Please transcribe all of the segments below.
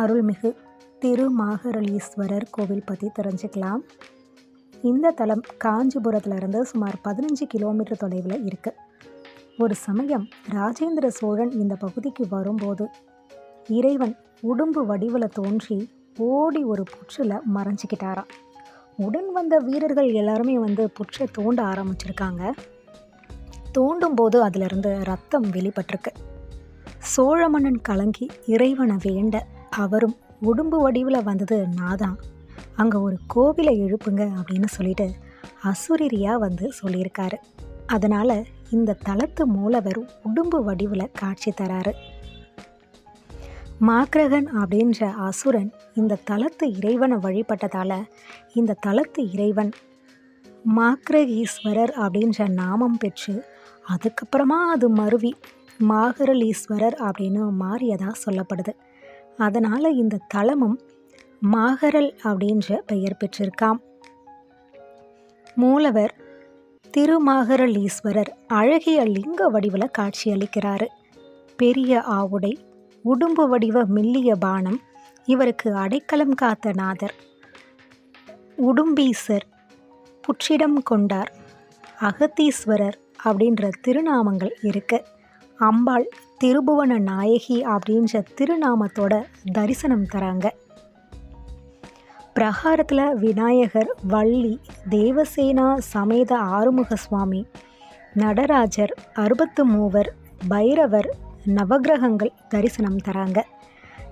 அருள்மிகு திருமாகரளீஸ்வரர் கோவில் பற்றி தெரிஞ்சுக்கலாம். இந்த தலம் காஞ்சிபுரத்துலேருந்து சுமார் பதினஞ்சு கிலோமீட்டர் தொலைவில் இருக்குது ஒரு சமயம் ராஜேந்திர சோழன் இந்த பகுதிக்கு வரும்போது இறைவன் உடும்பு வடிவில் தோன்றி ஓடி ஒரு புற்றில் மறைஞ்சிக்கிட்டாராம். உடன் வந்த வீரர்கள் எல்லாருமே வந்து புற்றை தோண்ட ஆரம்பிச்சிருக்காங்க. தோண்டும் போது அதிலிருந்து ரத்தம் வெளிப்பட்டிருக்கு. சோழ மன்னன் கலங்கி இறைவனை வேண்ட அவரும் உடும்பு வடிவில் வந்தது நாதான். அங்கே ஒரு கோவிலை எழுப்புங்க அப்படின்னு சொல்லிட்டு அசுரிரியாக வந்து சொல்லியிருக்காரு. அதனால் இந்த தளத்து மூலவர் உடும்பு வடிவில் காட்சி தராரு. மாக்ரகன் அப்படின்ற அசுரன் இந்த தளத்து இறைவனை வழிபட்டதால் இந்த தளத்து இறைவன் மாக்ரகீஸ்வரர் அப்படின்ற நாமம் பெற்று அதுக்கப்புறமா அது மருவி மாகரலீஸ்வரர் அப்படின்னு மாறியதாக சொல்லப்படுது. அதனால் இந்த தலமும் மாகரல் அப்படின்ற பெயர் பெற்றிருக்காம். மூலவர் திருமாகரலீஸ்வரர் அழகிய லிங்க வடிவில் காட்சியளிக்கிறாரு பெரிய ஆவுடை உடும்பு வடிவ மெல்லிய பானம் இவருக்கு அடைக்கலம் காத்த நாதர். உடும்பீசர் புற்றிடம் கொண்டார். அகத்தீஸ்வரர் அப்படின்ற திருநாமங்கள் இருக்கு. அம்பாள் திருபுவன நாயகி அப்படின்ற திருநாமத்தோட தரிசனம் தராங்க. பிரகாரத்தில் விநாயகர் வள்ளி தேவசேனா சமேத ஆறுமுக சுவாமி நடராஜர் அறுபத்து மூவர் பைரவர் நவகிரகங்கள் தரிசனம் தராங்க.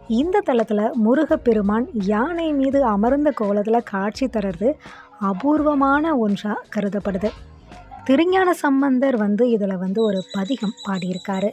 இந்த தளத்தில் முருகப்பெருமான் யானை மீது அமர்ந்த கோலத்தில் காட்சி தர்றது அபூர்வமான ஒன்றாக கருதப்படுது. திருஞான சம்பந்தர் வந்து இதில் வந்து ஒரு பதிகம் பாடியிருக்காரு.